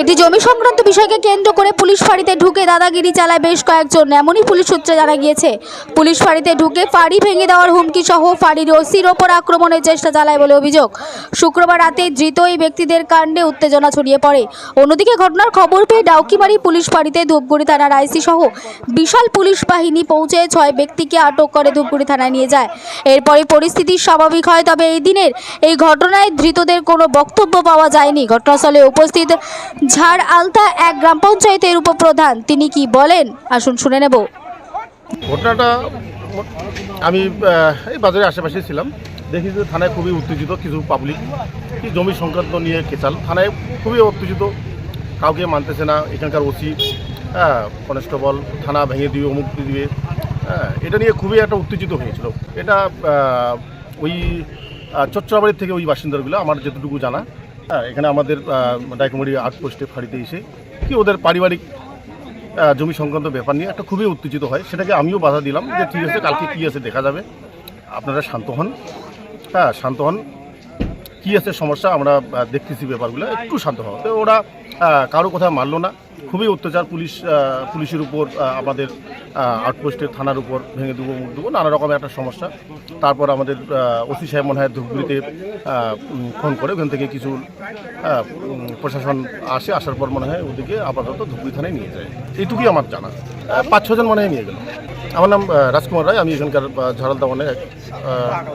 একটি জমি সংক্রান্ত বিষয়কে কেন্দ্র করে পুলিশ ফাঁড়িতে ঢুকে দাদাগিরি চালায় বেশ কয়েকজন, এমনই পুলিশ সূত্রে জানা গিয়েছে। পুলিশ ফাঁড়িতে ঢুকে ফাঁড়ি ভেঙে দেওয়ার হুমকি সহ ফাঁড়ির ওসির ওপর আক্রমণের চেষ্টা চালায় বলে অভিযোগ। শুক্রবার রাতে ধৃত এই ব্যক্তিদের কাণ্ডে উত্তেজনা ছড়িয়ে পড়ে। অন্যদিকে ঘটনার খবর পেয়ে ডাউকিমারি পুলিশ ফাঁড়িতে ধূপগুড়ি থানার আইসি সহ বিশাল পুলিশ বাহিনী পৌঁছে ছয় ব্যক্তিকে আটক করে ধূপগুড়ি থানায় নিয়ে যায়। এরপরে পরিস্থিতি স্বাভাবিক হয়, তবে এই দিনের এই ঘটনায় ধৃতদের কোনো বক্তব্য পাওয়া যায়নি। ঘটনাস্থলে উপস্থিত ঝাড় আলতা এক গ্রাম পঞ্চায়েতের উপপ্রধান। তিনি কি বলেন? আসুন শুনে নেব। ঘটনাটা আমি এই বাজারের আশেপাশে ছিলাম। দেখি যে থানায় খুবই উত্তেজিত কিছু পাবলিক কি জমি সংক্রান্ত নিয়ে কেচাল থানায় খুবই উত্তেজিত। কাউকে মানতেছে না। এখানকার ওসি হ্যাঁ কনস্টেবল থানা ভেঙে দিবে অমুক দিবে হ্যাঁ এটা নিয়ে খুবই একটা উত্তেজিত হয়েছিল। এটা ওই আহ, চচ্চড়াবাড়ির থেকে ওই বাসিন্দাগুলো আমার যেটুকু জানা হ্যাঁ এখানে আমাদের ডাইকুমারি আর্ট পোস্টে ফাঁড়িতে এসে কি ওদের পারিবারিক জমি সংক্রান্ত ব্যাপার নিয়ে একটা খুবই উত্তেজিত হয়। সেটাকে আমিও বাধা দিলাম যে ঠিক আছে, কালকে কী আছে দেখা যাবে। আপনারা শান্ত হন। হ্যাঁ শান্ত হন। কী আছে সমস্যা আমরা দেখতেছি ব্যাপারগুলো, একটু শান্ত হওয়া তো ওরা কারও কথা মানলো না। খুবই অত্যাচার, পুলিশ পুলিশের উপর আমাদের আউটপোস্টের থানার উপর ভেঙে দেবো, মুখ দেবো, নানা রকমের একটা সমস্যা। তারপর আমাদের ওসি সাহেব মনে হয় ধূপগুড়িতে ফোন করে, ওখান থেকে কিছু প্রশাসন আসে, আসার পর মনে হয় ওদিকে আপাতত ধূপগুড়ি থানায় নিয়ে যায়। এইটুকুই আমার জানা। পাঁচ ছজন মনে হয় নিয়ে গেল। আমার নাম রাজকুমার রায়। আমি এখানকার আহ, ঝাড়ালদা মানে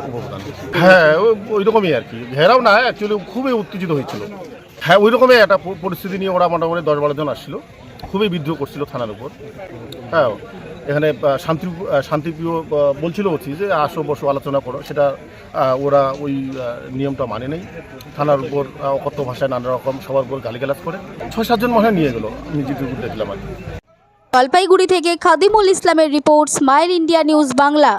উপপ্রধান। হ্যাঁ ওই রকমই আর কি। ঘেরাও না অ্যাকচুয়ালি খুবই উত্তেজিত হয়েছিল। হ্যাঁ ওই রকমই একটা পরিস্থিতি নিয়ে ওরা মোটামুটি দশ বারো জন আসছিল। খুবই বিদ্রোহ করছিল থানার উপর। হ্যাঁ এখানে শান্তি শান্তিপ্রিয় বলছিল হচ্ছে যে আসো বসো আলোচনা করো। সেটা ওরা ওই নিয়মটা মানে নেই। থানার উপর অকথ্য ভাষায় নানা রকম সবার উপর গালিগালাজ করে। ছয় সাতজন মনে নিয়ে গেলো। আমি যেটুকু দেখলাম আর জলপাইগুড়ি থেকে খাদিমুল ইসলামের report smile India news Bangla.